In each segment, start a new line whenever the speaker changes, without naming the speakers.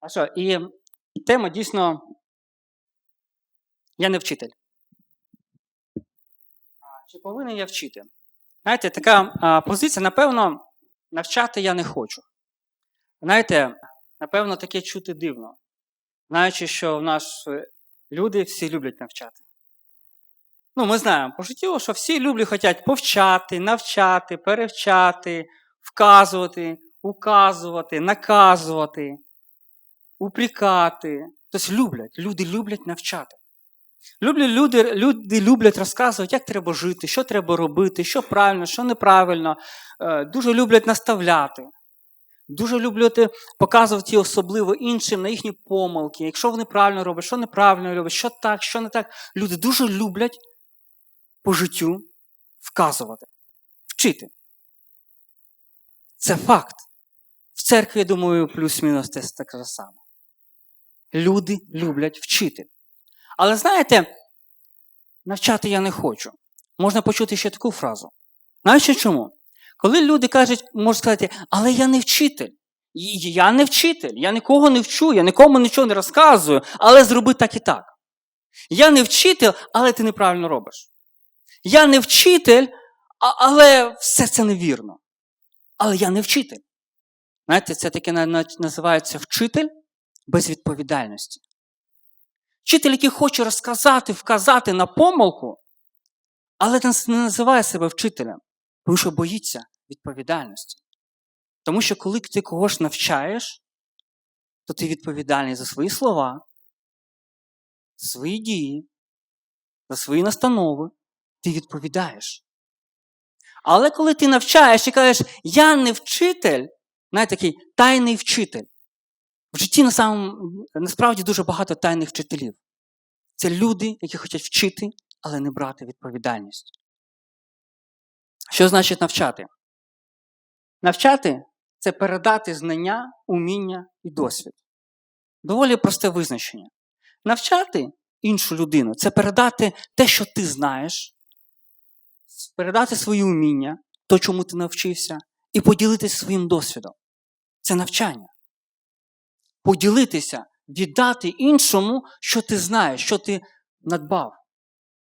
А що? І тема дійсно. Я не вчитель. А Чи повинен я вчити? Знаєте, така а, позиція, напевно, навчати я не хочу. Знаєте, напевно, таке чути дивно. Знаючи, що в нас е, люди всі люблять навчати. Ну, ми знаємо по життю, що всі люблять, хочуть повчати, навчати, перевчати, вказувати, указувати, наказувати, упрікати. Тобто люблять, люди люблять навчати. Люблять, люди, люди люблять розказувати, як треба жити, що треба робити, що правильно, що неправильно. Е, Дуже люблять наставляти. Дуже люблять показувати особливо іншим на їхні помилки, якщо вони правильно роблять, що неправильно роблять, що так, що не так. Люди дуже люблять по життю вказувати, вчити. Це факт. В церкві, я думаю, плюс-мінус те так само. Люди люблять вчити. Але знаєте, навчати я не хочу. Можна почути ще таку фразу. Знаєте чому? Коли люди кажуть, можуть сказати, але я не вчитель. Я не вчитель, я нікого не вчу, я нікому нічого не розказую, але зроби так і так. Я не вчитель, але ти неправильно робиш. Я не вчитель, але все це невірно. Але я не вчитель. Знаєте, це таке на- на- називається вчитель без відповідальності. Вчитель, який хоче розказати, вказати на помилку, але не називає себе вчителем, тому що боїться відповідальності. Тому що коли ти когось навчаєш, то ти відповідальний за свої слова, за свої дії, за свої настанови, ти відповідаєш. Але коли ти навчаєш і кажеш, я не вчитель, знаєте, такий тайний вчитель. В житті на самом, насправді дуже багато тайних вчителів. Це люди, які хочуть вчити, але не брати відповідальність. Що значить навчати? Навчати це передати знання, уміння і досвід. Доволі просте визначення. Навчати іншу людину це передати те, що ти знаєш, передати свої уміння, то, чому ти навчився, і поділитися своїм досвідом. Це навчання. Поділитися, віддати іншому, що ти знаєш, що ти надбав.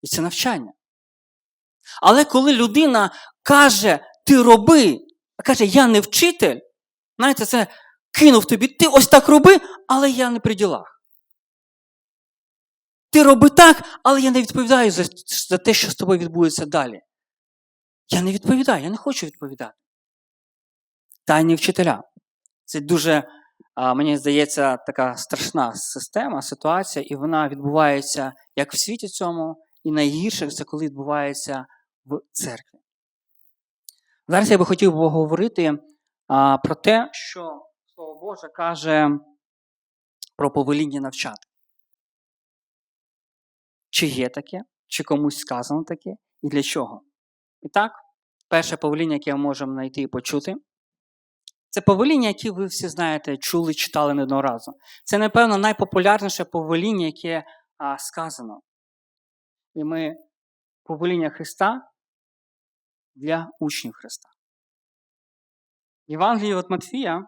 І це навчання. Але коли людина каже, ти роби, а каже, я не вчитель, знаєте, це кинув тобі, ти ось так роби, але я не при ділах. Ти роби так, але я не відповідаю за, за те, що з тобою відбудеться далі. Я не відповідаю, я не хочу відповідати. Тайні вчителя. Це дуже, мені здається, така страшна система, ситуація, і вона відбувається як в світі цьому, і найгірше це коли відбувається в церкві. Зараз я би хотів поговорити про те, що Слово Боже каже про повеління навчати. Чи є таке, чи комусь сказано таке, і для чого? І так, перше повеління, яке ми можемо знайти і почути, це повеління, яке ви всі знаєте, чули, читали не одного разу. Це, напевно, найпопулярніше повеління, яке а, сказано. І ми повеління Христа для учнів Христа. Євангелії від Матфія,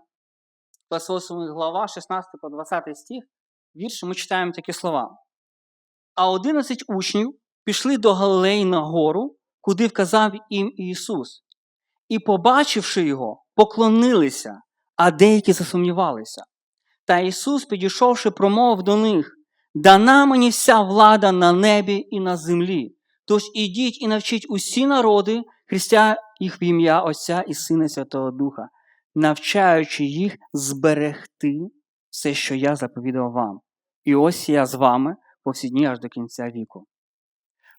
28 глава, 16 по 20 стих, вірш, ми читаємо такі слова. А 11 учнів пішли до Галилеї на гору, куди вказав їм Ісус. І, побачивши його, поклонилися, а деякі засумнівалися. Та Ісус, підійшовши, промовив до них: Дана мені вся влада на небі і на землі. Тож ідіть і навчіть усі народи, хрестя їх в ім'я Отця і Сина Святого Духа, навчаючи їх зберегти все, що я заповідав вам. І ось я з вами по всі дні аж до кінця віку.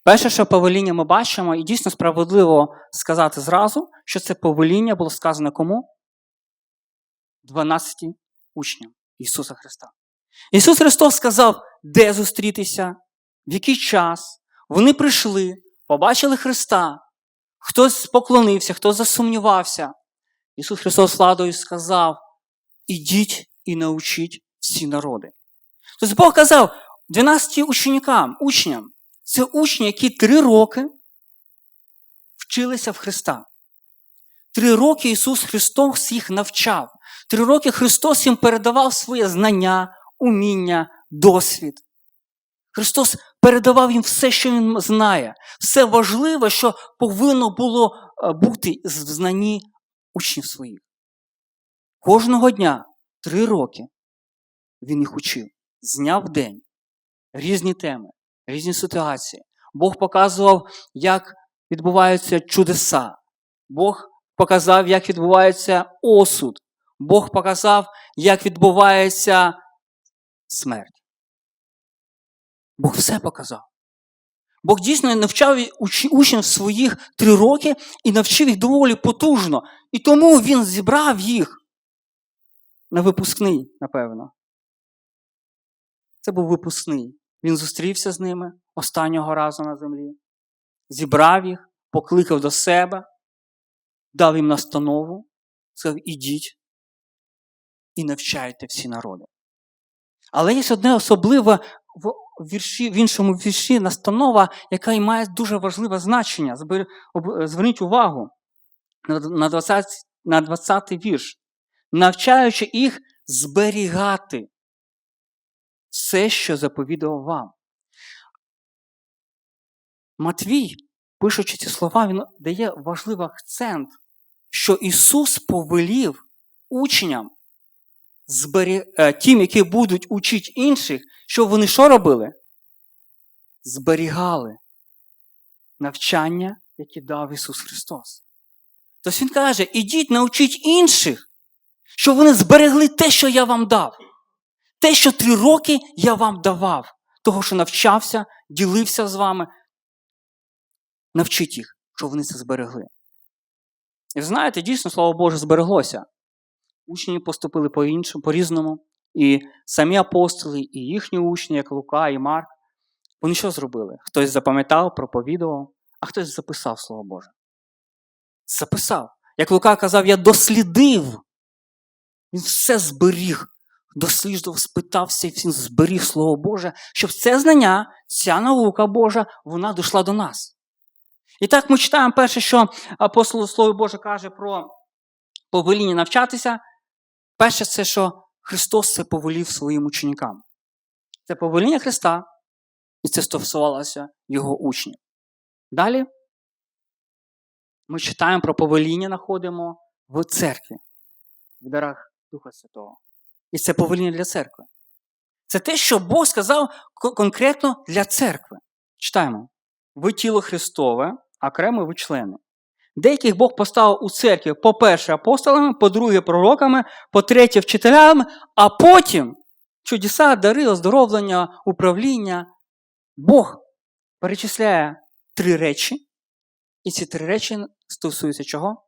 Перше, що повеління ми бачимо, і дійсно справедливо сказати зразу, що це повеління було сказано кому? 12 учням Ісуса Христа. Ісус Христос сказав, де зустрітися, в який час. Вони прийшли, побачили Христа, хтось поклонився, хтось засумнівався. Ісус Христос владою сказав: ідіть і научіть всі народи. Тобто Бог казав 12 ученикам, учням, це учні, які три роки вчилися в Христа. Три роки Ісус Христос їх навчав. Три роки Христос їм передавав своє знання, уміння, досвід. Христос передавав їм все, що Він знає, все важливе, що повинно було е, бути в знанні учнів своїх. Кожного дня, три роки, він їх учив з дня в день, різні теми, різні ситуації. Бог показував, як відбуваються чудеса. Бог показав, як відбувається осуд. Бог показав, як відбувається смерть. Бог все показав. Бог дійсно навчав уч- учнів своїх три роки і навчив їх доволі потужно. І тому він зібрав їх на випускний, напевно. Це був випускний. Він зустрівся з ними останнього разу на землі, зібрав їх, покликав до себе, дав їм настанову, сказав: ідіть і навчайте всі народи. Але є одне особливе в, вірші, в іншому вірші настанова, яка і має дуже важливе значення. Зверніть увагу на на 20, на 20 вірш. Навчаючи їх зберігати все, що заповідував вам. Матвій, пишучи ці слова, він дає важливий акцент, що Ісус повелів учням, е, тим, які будуть учити інших, що вони що робили? Зберігали навчання, яке дав Ісус Христос. Тобто Він каже: ідіть, научіть інших, щоб вони зберегли те, що я вам дав. Те, що три роки я вам давав, того, що навчався, ділився з вами. Навчіть їх, щоб вони це зберегли. І ви знаєте, дійсно, слово Боже, збереглося. Учні поступили по-іншому, по-різному. І самі апостоли, і їхні учні, як Лука і Марк, вони що зробили? Хтось запам'ятав, проповідував, а хтось записав Слово Боже. Записав. Як Лука казав, я дослідив. Він все зберіг, досліджував, спитався, і зберіг Слово Боже, щоб це знання, ця наука Божа, вона дійшла до нас. І так ми читаємо перше, що апостол Слово Боже каже про повеління навчатися. Перше, це що Христос це повелів своїм ученикам. Це повеління Христа, і це стосувалося Його учнів. Далі ми читаємо про повеління, знаходимо в церкві, в дарах Духа Святого. І це повеління для церкви. Це те, що Бог сказав конкретно для церкви. Читаємо. Ви тіло Христове, окремо ви члени. Деяких Бог поставив у церкві, по-перше, апостолами, по-друге, пророками, по-третє, вчителями, а потім чудеса, дари, оздоровлення, управління. Бог перечисляє три речі, і ці три речі стосуються чого?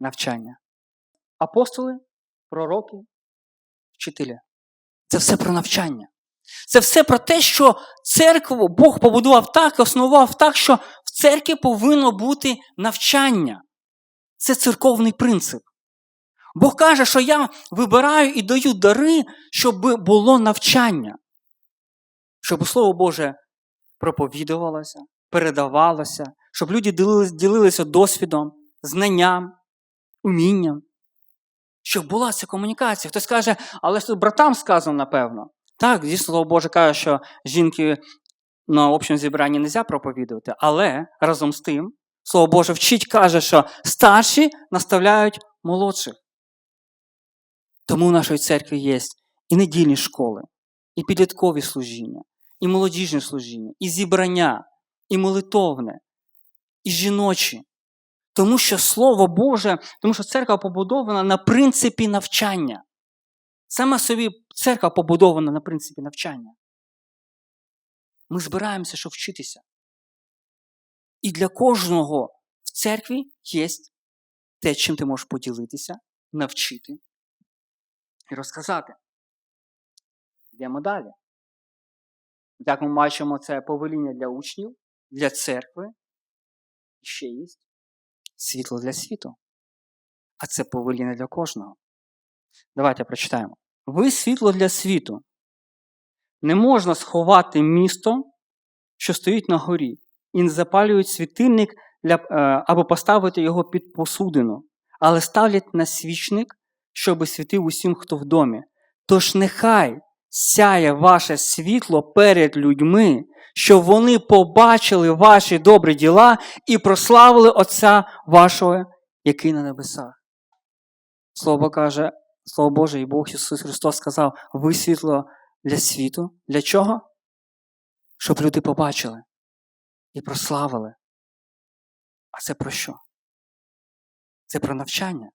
Навчання. Апостоли, пророки, вчителі. Це все про навчання. Це все про те, що церкву Бог побудував так, основав так, що в церкві повинно бути навчання. Це церковний принцип. Бог каже, що я вибираю і даю дари, щоб було навчання. Щоб Слово Боже проповідувалося, передавалося, щоб люди ділилися досвідом, знанням, умінням. Щоб була ця комунікація. Хтось каже, але ж тут братам сказано, напевно. Так, дійсно, Слово Боже каже, що жінки на общому зібранні не можна проповідувати, але разом з тим, Слово Боже вчить, каже, що старші наставляють молодших. Тому в нашій церкві є і недільні школи, і підліткові служіння, і молодіжні служіння, і зібрання, і молитовне, і жіночі. Тому що Слово Боже, тому що церква побудована на принципі навчання. Саме собі церква побудована на принципі навчання. Ми збираємося, щоб вчитися. І для кожного в церкві є те, чим ти можеш поділитися, навчити і розказати. Йдемо далі. Як ми бачимо, це повеління для учнів, для церкви. І ще є світло для світу. А це повеління для кожного. Давайте прочитаємо. Ви світло для світу. Не можна сховати місто, що стоїть на горі, і не запалюють світильник для, е, або поставити його під посудину, але ставлять на свічник, щоби світив усім, хто в домі. Тож нехай сяє ваше світло перед людьми, щоб вони побачили ваші добрі діла і прославили Отця вашого, який на небесах. Слово каже, Слово Боже, і Бог Ісус Христос сказав: ви світло для світу. Для чого? Щоб люди побачили і прославили. А це про що? Це про навчання.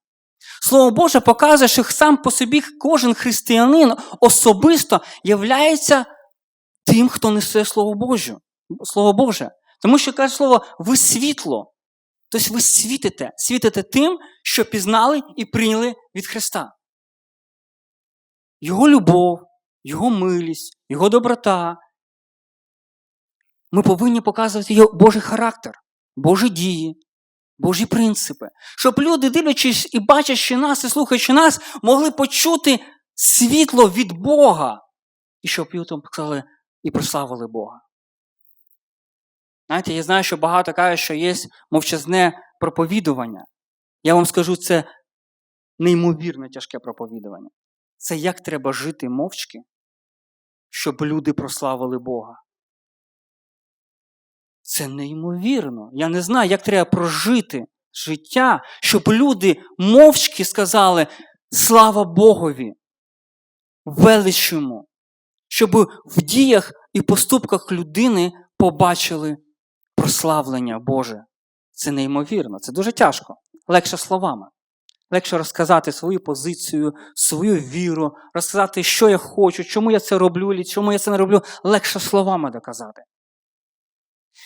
Слово Боже показує, що сам по собі кожен християнин особисто являється тим, хто несе Слово Боже. Слово Боже. Тому що каже слово, ви світло. Тобто ви світите, світите тим, що пізнали і прийняли від Христа. Його любов, Його милість, Його доброта. Ми повинні показувати його Божий характер, Божі дії, Божі принципи. Щоб люди, дивлячись і бачачи нас, і слухаючи нас, могли почути світло від Бога. І щоб потім сказали і прославили Бога. Знаєте, я знаю, що багато кажуть, що є мовчазне проповідування. Я вам скажу, це неймовірно тяжке проповідування. Це як треба жити мовчки, щоб люди прославили Бога. Це неймовірно. Я не знаю, як треба прожити життя, щоб люди мовчки сказали слава Богові, велич йому, щоб в діях і поступках людини побачили прославлення Боже. Це неймовірно, це дуже тяжко. Легше словами. Легше розказати свою позицію, свою віру, розказати, що я хочу, чому я це роблю, чому я це не роблю, легше словами доказати.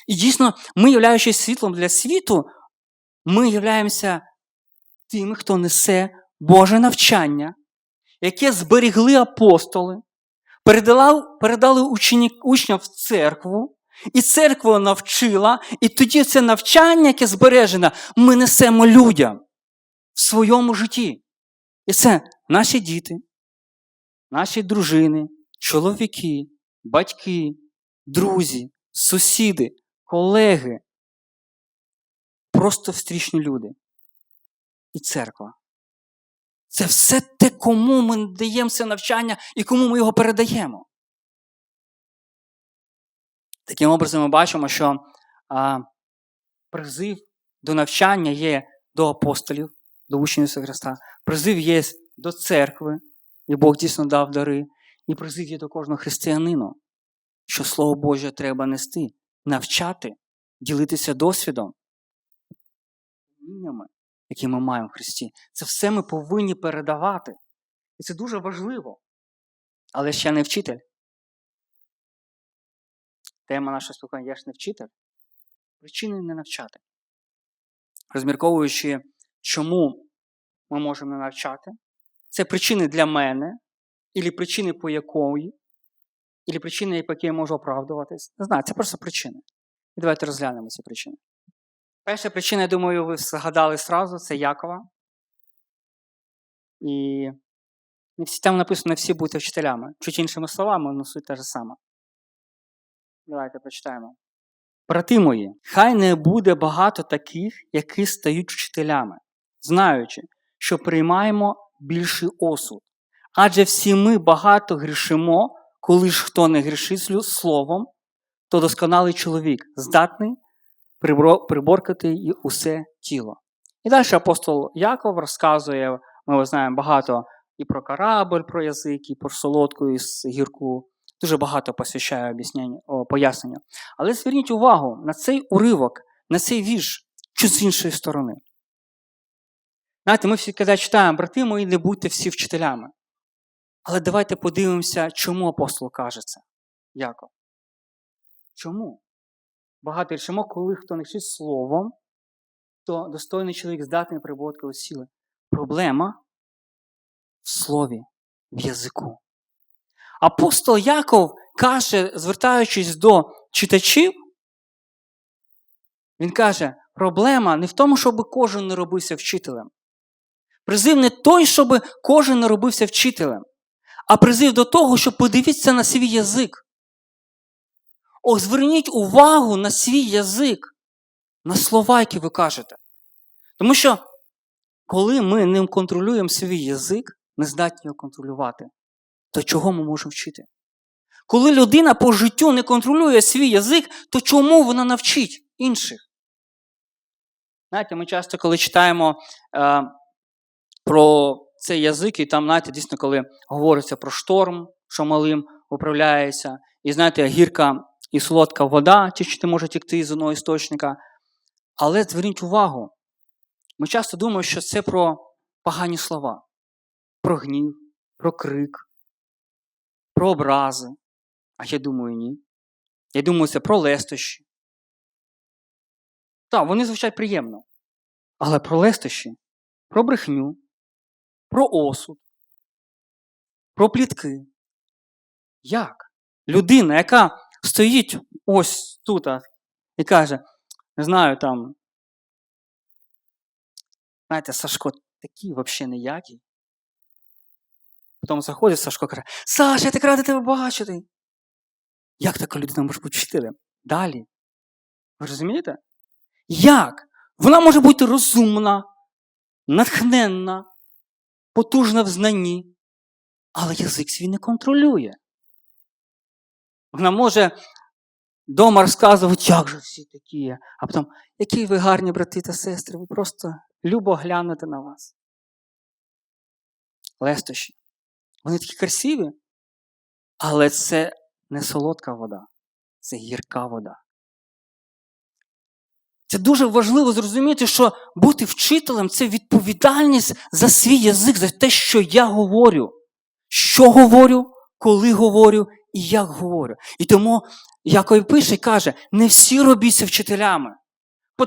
І дійсно, ми, являючись світлом для світу, ми являємося тими, хто несе Боже навчання, яке зберігли апостоли, передали, передали учені, учням в церкву, і церква навчила, і тоді це навчання, яке збережене, ми несемо людям в своєму житті. І це наші діти, наші дружини, чоловіки, батьки, друзі, сусіди, колеги, просто встрічні люди і церква. Це все те, кому ми даємо це навчання і кому ми його передаємо. Таким образом, ми бачимо, що а, призив до навчання є до апостолів, до учнів Христа, призив є до церкви, і Бог дійсно дав дари, і призив є до кожного християнину, що Слово Боже треба нести, навчати, ділитися досвідом, які ми маємо в Христі. Це все ми повинні передавати. І це дуже важливо. Але ще не вчитель. Тема нашого спілкування я ж не вчитель. Причини не навчати. Розмірковуючи, чому ми можемо не навчати, це причини для мене, або причини по якої, або причини, по якій я можу оправдуватись. Не знаю, це просто причини. І давайте розглянемо ці причини. Перша причина, я думаю, ви згадали сразу, це Якова. І там написано, не всі будьте вчителями. Чуть іншими словами, але суть та ж сама. Давайте прочитаємо. Брати мої, хай не буде багато таких, які стають вчителями, знаючи, що приймаємо більший осуд. Адже всі ми багато грішимо, коли ж хто не грішить словом, то досконалий чоловік, здатний приборкати і усе тіло. І далі апостол Яков розказує, ми знаємо багато і про корабль, про язик, і про солодку і гірку. Дуже багато посвящає пояснення. Але зверніть увагу на цей уривок, на цей вірш, чи з іншої сторони. Знаєте, ми всі коли читаємо, брати мої, не будьте всі вчителями. Але давайте подивимося, чому апостол каже це. Яков. Чому? Багато рішимо, коли хто не вчить словом, то достойний чоловік здатний прибутки сили. Проблема в слові, в язику. Апостол Яков каже, звертаючись до читачів, він каже, проблема не в тому, щоб кожен не робився вчителем. Призив не той, щоб кожен не робився вчителем, а призив до того, щоб подивитися на свій язик. О, зверніть увагу на свій язик, на слова, які ви кажете. Тому що коли ми ним контролюємо свій язик, не здатні його контролювати, то чого ми можемо вчити? Коли людина по життю не контролює свій язик, то чому вона навчить інших? Знаєте, ми часто, коли читаємо е, про цей язик, і там, знаєте, дійсно, коли говориться про шторм, що малим управляється, і знаєте, гірка і солодка вода, що ти може тікти з одного істочника. Але зверніть увагу, ми часто думаємо, що це про погані слова, про гнів, про крик, про образи. А я думаю, ні. Я думаю, це про лестощі. Так, вони звучать приємно. Але про лестощі, про брехню, про осуд, про плітки. Як? Людина, яка стоїть ось тут і каже, не знаю, там, знаєте, Сашко такий взагалі ніякий. Потім заходить Сашко і каже, Саша, я так радий тебе бачити. Як така людина може бути вчителем? Далі. Ви розумієте? Як? Вона може бути розумна, натхненна, потужна в знанні, але язик свій не контролює. Вона може дома розказувати, як же всі такі, а потім, які ви гарні брати та сестри, ви просто любо глянути на вас. Лестощі. Вони такі красиві, але це не солодка вода, це гірка вода. Це дуже важливо зрозуміти, що бути вчителем це відповідальність за свій язик, за те, що я говорю. Що говорю, коли говорю і як говорю. І тому Яков пише і каже: не всі робіться вчителями.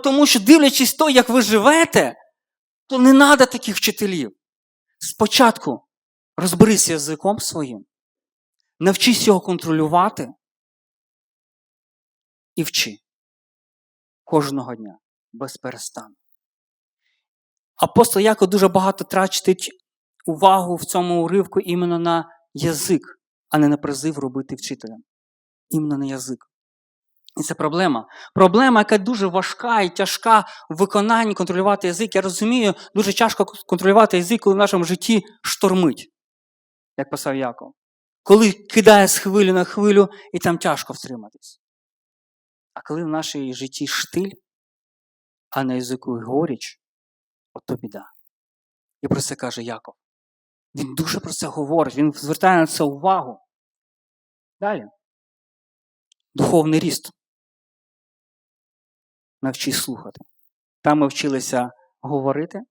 Тому що, дивлячись то, як ви живете, то не треба таких вчителів. Спочатку розберися язиком своїм, навчись його контролювати і вчи кожного дня без перестану. Апостол Яков дуже багато трачить увагу в цьому уривку іменно на язик, а не на призив робити вчителем. Іменно на язик. І це проблема. Проблема, яка дуже важка і тяжка в виконанні контролювати язик. Я розумію, дуже тяжко контролювати язик, коли в нашому житті штормить, як писав Яков. Коли кидає з хвилю на хвилю, і там тяжко втриматись. А коли в нашій житті штиль, а на язику горіч, от то біда. І про це каже Яков. Він дуже про це говорить, він звертає на це увагу. Далі. Духовний ріст. Навчись слухати. Там ми вчилися говорити,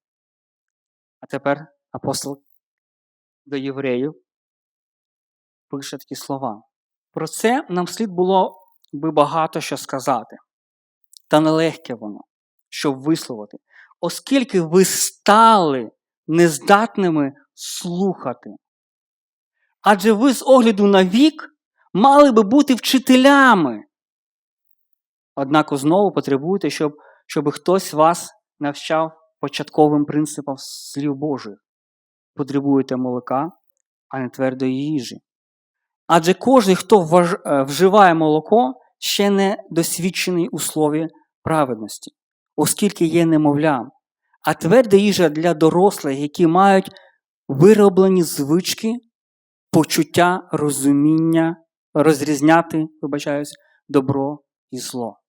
а тепер апостол до євреїв пише такі слова. Про це нам слід було би багато що сказати. Та нелегке воно, щоб висловити, оскільки ви стали нездатними слухати. Адже ви з огляду на вік мали би бути вчителями. Однак знову потребуєте, щоб, щоб хтось вас навчав початковим принципам слів Божих. Потребуєте молока, а не твердої їжі. Адже кожен, хто вживає молоко, ще не досвідчений у слові праведності, оскільки є немовлям, а тверда їжа для дорослих, які мають вироблені звички, почуття, розуміння, розрізняти, вибачаюсь, добро і зло.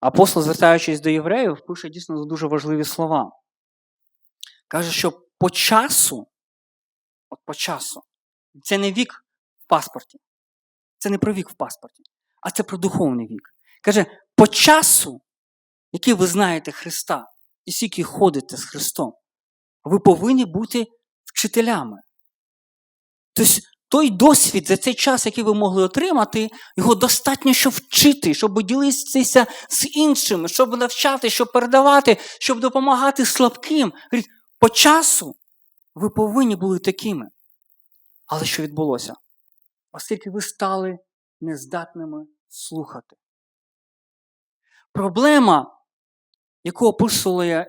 Апостол, звертаючись до євреїв, пише дійсно дуже важливі слова. Каже, що по часу, от по часу, це не вік в паспорті. Це не про вік в паспорті, а це про духовний вік. Каже, по часу, який ви знаєте Христа, і скільки ходите з Христом, ви повинні бути вчителями. Тобто той досвід за цей час, який ви могли отримати, його достатньо, щоб вчити, щоб ділитися з іншими, щоб навчати, щоб передавати, щоб допомагати слабким. По часу ви повинні були такими. Але що відбулося? Оскільки ви стали нездатними слухати. Проблема, яку описує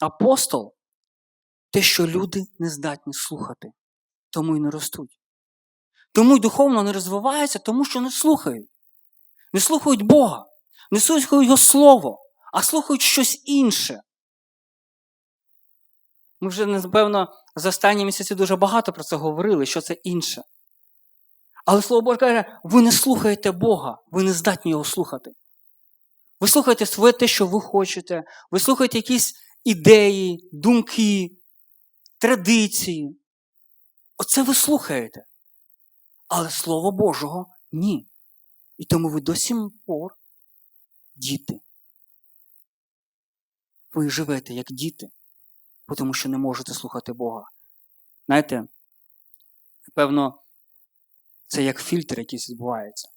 апостол, те, що люди не здатні слухати, тому і не ростуть. Тому й духовно не розвиваються, тому що не слухають. Не слухають Бога, не слухають Його Слово, а слухають щось інше. Ми вже, напевно, за останні місяці дуже багато про це говорили, що це інше. Але Слово Боже каже, ви не слухаєте Бога, ви не здатні його слухати. Ви слухаєте своє те, що ви хочете, ви слухаєте якісь ідеї, думки, традиції. Оце ви слухаєте. Але Слово Божого ні. І тому ви до сим пор діти. Ви живете як діти, тому що не можете слухати Бога. Знаєте, напевно, це як фільтр якийсь відбувається.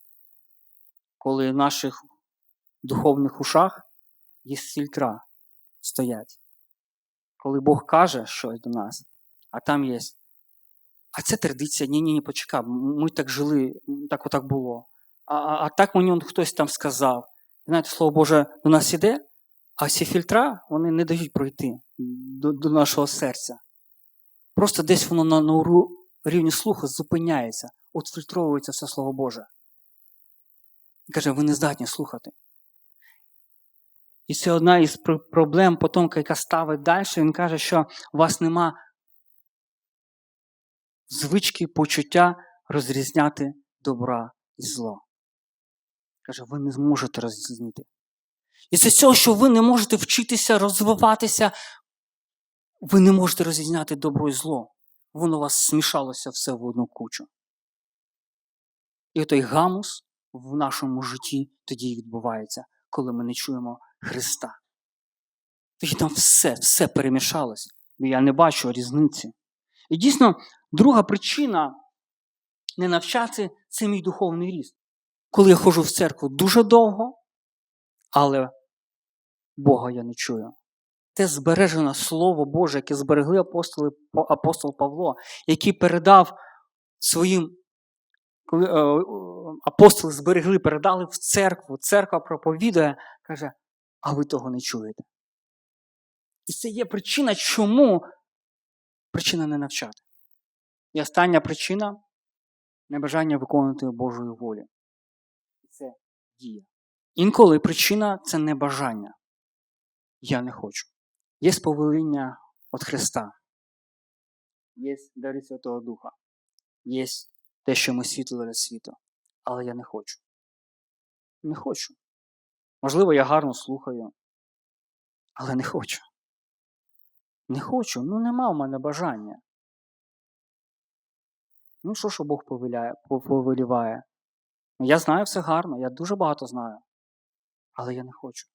Коли в наших духовних ушах є фільтра стоять. Коли Бог каже щось до нас, а там є. А це традиція, ні-ні, ні, почекай, ми так жили, так отак було. А, а, а так мені хтось там сказав. Знаєте, слово Боже до нас іде, а ці фільтра вони не дають пройти до, до нашого серця. Просто десь воно на, на рівні слуху зупиняється, от фільтровується все Слово Боже. І каже, ви не здатні слухати. І це одна із проблем потомка, яка ставить далі. Він каже, що у вас нема звички, почуття розрізняти добра і зло. Каже, ви не зможете розрізнити. І це цього, що ви не можете вчитися, розвиватися, ви не можете розрізняти добро і зло. Воно у вас смішалося все в одну кучу. І той гамус в нашому житті тоді відбувається, коли ми не чуємо Христа. Тоді там все, все перемішалось, я не бачу різниці. І дійсно, друга причина не навчати це мій духовний ріст. Коли я ходжу в церкву дуже довго, але Бога я не чую. Те збережене Слово Боже, яке зберегли апостоли, апостол Павло, який передав своїм, коли е, апостоли зберегли, передали в церкву, церква проповідує, каже, а ви того не чуєте. І це є причина, чому причина не навчати. І остання причина небажання виконувати Божої волі. Це дія. Інколи причина це небажання. Я не хочу. Є сповеління від Христа, є дари Святого Духа, є те, що ми світло для світу. Але я не хочу. Не хочу. Можливо, я гарно слухаю, але не хочу. Не хочу, ну нема в мене бажання. Ну, що що Бог повеляє, повеліває? Я знаю все гарно, я дуже багато знаю. Але я не хочу.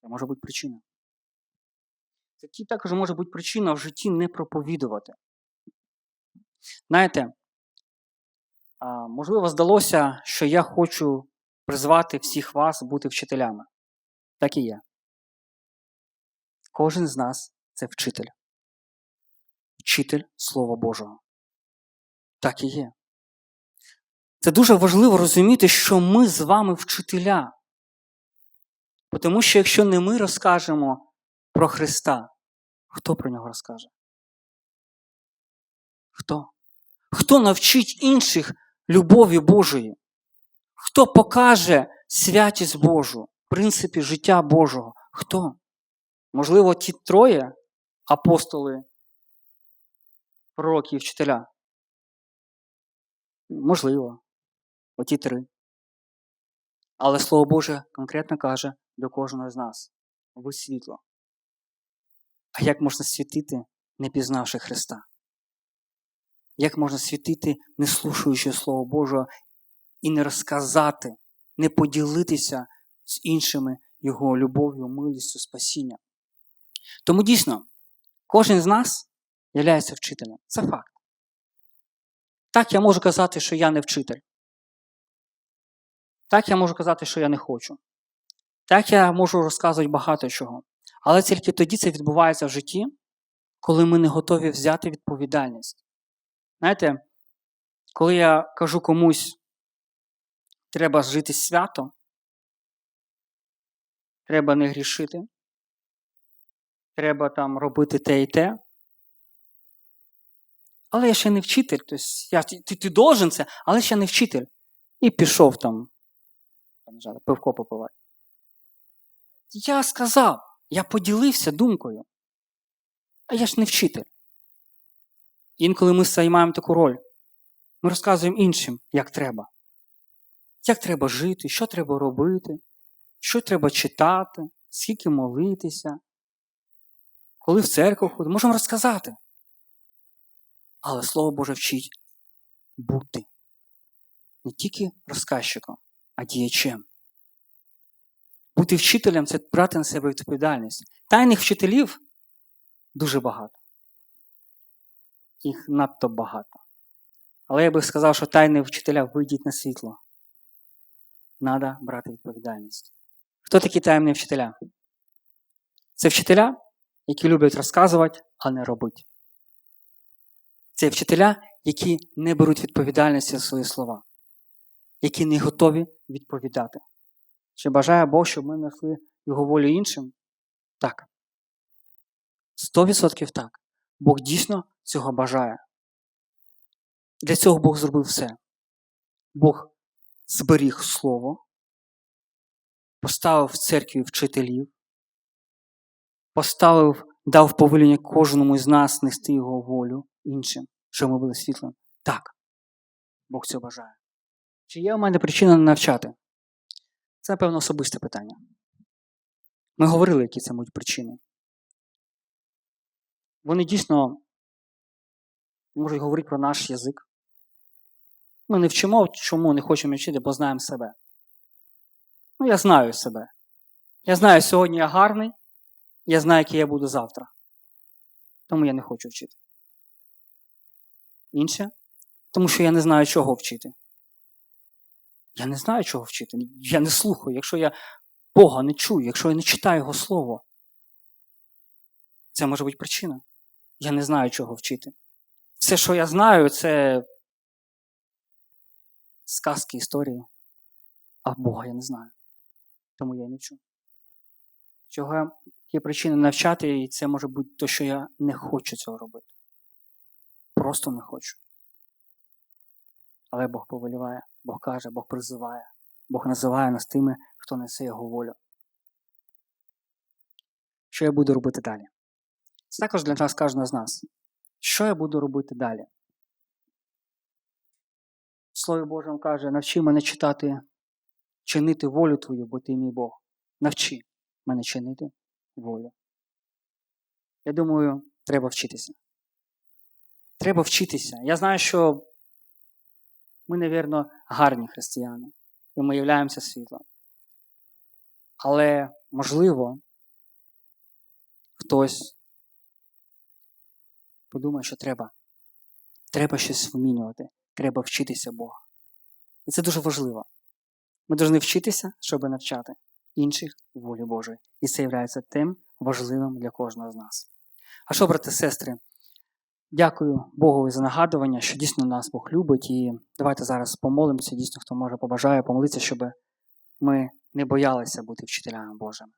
Це може бути причина. Такі також може бути причина в житті не проповідувати. Знаєте, можливо, здалося, що я хочу призвати всіх вас бути вчителями. Так і є. Кожен з нас це вчитель. Вчитель Слова Божого. Так і є. Це дуже важливо розуміти, що ми з вами вчителя. Тому що якщо не ми розкажемо про Христа, хто про нього розкаже? Хто? Хто навчить інших любові Божої? Хто покаже святість Божу, принципі життя Божого? Хто? Можливо, ті троє апостоли, пророки і вчителя? Можливо, оті три. Але Слово Боже конкретно каже до кожного з нас: ви світло. А як можна світити, не пізнавши Христа? Як можна світити, не слушаючи Слово Божого і не розказати, не поділитися з іншими Його любов'ю, милістю, спасінням? Тому дійсно, кожен з нас є вчителем. Це факт. Так я можу казати, що я не вчитель. Так я можу казати, що я не хочу. Так я можу розказувати багато чого. Але тільки тоді це відбувається в житті, коли ми не готові взяти відповідальність. Знаєте, коли я кажу комусь, треба жити свято, треба не грішити, треба там робити те і те. Але я ще не вчитель. Тобто я, Ти ти должен це, але ще не вчитель. І пішов там, там пивко попивати. Я сказав, я поділився думкою. А я ж не вчитель. Інколи ми займаємо таку роль. Ми розказуємо іншим, як треба. Як треба жити, що треба робити, що треба читати, скільки молитися, коли в церкву ходити. Можемо розказати. Але Слово Боже вчить бути не тільки розказчиком, а діячем. Бути вчителем це брати на себе відповідальність. Тайних вчителів дуже багато. Їх надто багато. Але я би сказав, що тайні вчителя вийдіть на світло. Надо брати відповідальність. Хто такі таємні вчителя? Це вчителя, які люблять розказувати, а не робити. Це вчителя, які не беруть відповідальності за свої слова, які не готові відповідати. Чи бажає Бог, щоб ми несли його волю іншим? Так. Сто відсотків так. Бог дійсно цього бажає. Для цього Бог зробив все. Бог зберіг слово, поставив в церкві вчителів, поставив, дав повеління кожному з нас нести його волю іншим, щоб ми були світлом. Так, Бог цього бажає. Чи є у мене причина не навчати? Це, напевно, особисте питання. Ми говорили, які це будуть причини. Вони дійсно можуть говорити про наш язик. Ми не вчимо, чому не хочемо вчити, бо знаємо себе. Ну, я знаю себе. Я знаю, сьогодні я гарний, я знаю, який я буду завтра. Тому я не хочу вчити. Інше, тому що я не знаю, чого вчити. Я не знаю, чого вчити. Я не слухаю. Якщо я Бога не чую, якщо я не читаю Його Слово, це може бути причина. Я не знаю, чого вчити. Все, що я знаю, це сказки, історії, а Бога я не знаю. Тому я й не вчу. Чого є причини навчати, і це може бути те, що я не хочу цього робити. Просто не хочу. Але Бог повеліває, Бог каже, Бог призиває, Бог називає нас тими, хто несе його волю. Що я буду робити далі? Це також для нас кожного з нас. Що я буду робити далі? Слово Боже каже, навчи мене читати, чинити волю Твою, бо ти мій Бог. Навчи мене чинити волю. Я думаю, треба вчитися. Треба вчитися. Я знаю, що ми, навірно, гарні християни, і ми являємося світлом. Але, можливо, хтось подумає, що треба. Треба щось вмінювати, треба вчитися Бога. І це дуже важливо. Ми повинні вчитися, щоб навчати інших волі Божої. І це є тим важливим для кожного з нас. А що, брати, сестри, дякую Богу за нагадування, що дійсно нас Бог любить. І давайте зараз помолимося, дійсно, хто може побажає помолитися, щоб ми не боялися бути вчителями Божими.